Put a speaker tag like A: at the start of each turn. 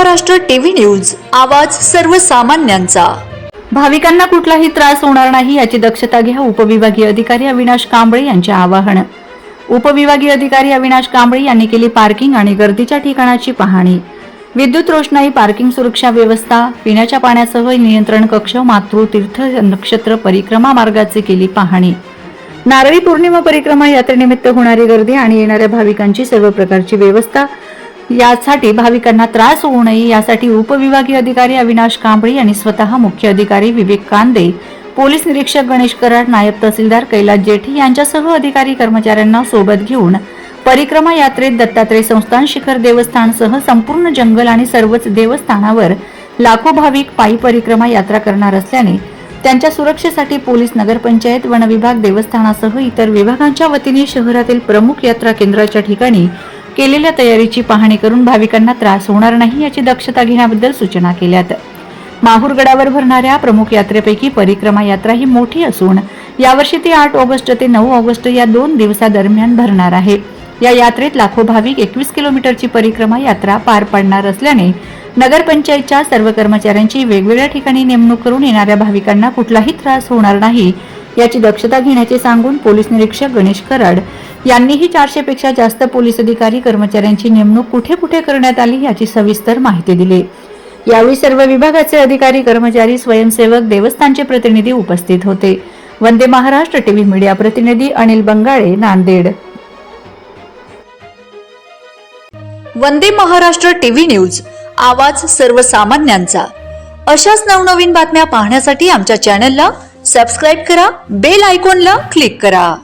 A: Maharashtra TV news आवाज सर्वसामान्यांचा.
B: भाविकांना कुठलाही त्रास होणार नाही याची दक्षता घ्या उपविभागीय अधिकारी अविनाश कांबळे यांचे आवाहन. उपविभागीय अधिकारी अविनाश कांबळे यांनी केली पार्किंग आणि गर्दीच्या ठिकाणाची पाहणी. विद्युत रोषणाई पार्किंग सुरक्षा व्यवस्था पिण्याच्या पाण्यासह नियंत्रण कक्ष मातृ तीर्थ नक्षत्र परिक्रमा मार्गाची केली पाहणी. नारळी पौर्णिमा परिक्रमा यात्रेनिमित्त होणारी गर्दी आणि येणाऱ्या भाविकांची सर्व प्रकारची व्यवस्था यासाठी भाविकांना त्रास होऊ नये. यासाठी उपविभागीय अधिकारी अविनाश कांबळे आणि स्वतः मुख्य अधिकारी विवेक कांदे पोलीस निरीक्षक गणेश कराड नायब तहसीलदार कैलास जेठी यांच्यासह अधिकारी कर्मचाऱ्यांना सोबत घेऊन परिक्रमा यात्रेत दत्तात्रय संस्थान शिखर देवस्थानसह संपूर्ण जंगल आणि सर्वच देवस्थानावर लाखो भाविक पायी परिक्रमा यात्रा करणार असल्याने त्यांच्या सुरक्षेसाठी पोलीस नगरपंचायत वनविभाग देवस्थानासह इतर विभागांच्या वतीने शहरातील प्रमुख यात्रा केंद्राच्या ठिकाणी केलेल्या तयारीची पाहणी करून भाविकांना त्रास होणार नाही याची दक्षता घेण्याबद्दल सूचना केल्यात. माहूरगडावर भरणाऱ्या प्रमुख यात्रेपैकी परिक्रमा यात्रा ही मोठी असून यावर्षी ती आठ ऑगस्ट ते नऊ ऑगस्ट या दोन दिवसादरम्यान भरणार आहे. या यात्रेत लाखो भाविक एकवीस किलोमीटरची परिक्रमा यात्रा पार पाडणार असल्याने नगरपंचायतच्या सर्व कर्मचाऱ्यांची वेगवेगळ्या ठिकाणी नेमणूक करून येणाऱ्या भाविकांना कुठलाही त्रास होणार नाही याची दक्षता घेण्याचे सांगून पोलीस निरीक्षक गणेश कराड यांनीही चारशेपेक्षा जास्त पोलीस अधिकारी कर्मचाऱ्यांची नेमणूक कुठे कुठे करण्यात आली याची सविस्तर माहिती दिली. यावेळी सर्व विभागाचे अधिकारी कर्मचारी स्वयंसेवक देवस्थानचे प्रतिनिधी उपस्थित होते. वंदे महाराष्ट्र टीव्ही मीडिया प्रतिनिधी अनिल बंगाळे नांदेड.
A: वंदे महाराष्ट्र टीव्ही न्यूज आवाज सर्वसामान्यांचा. अशाच नवनवीन बातम्या पाहण्यासाठी आमच्या चॅनलला सबस्क्राईब करा बेल आयकॉनला क्लिक करा.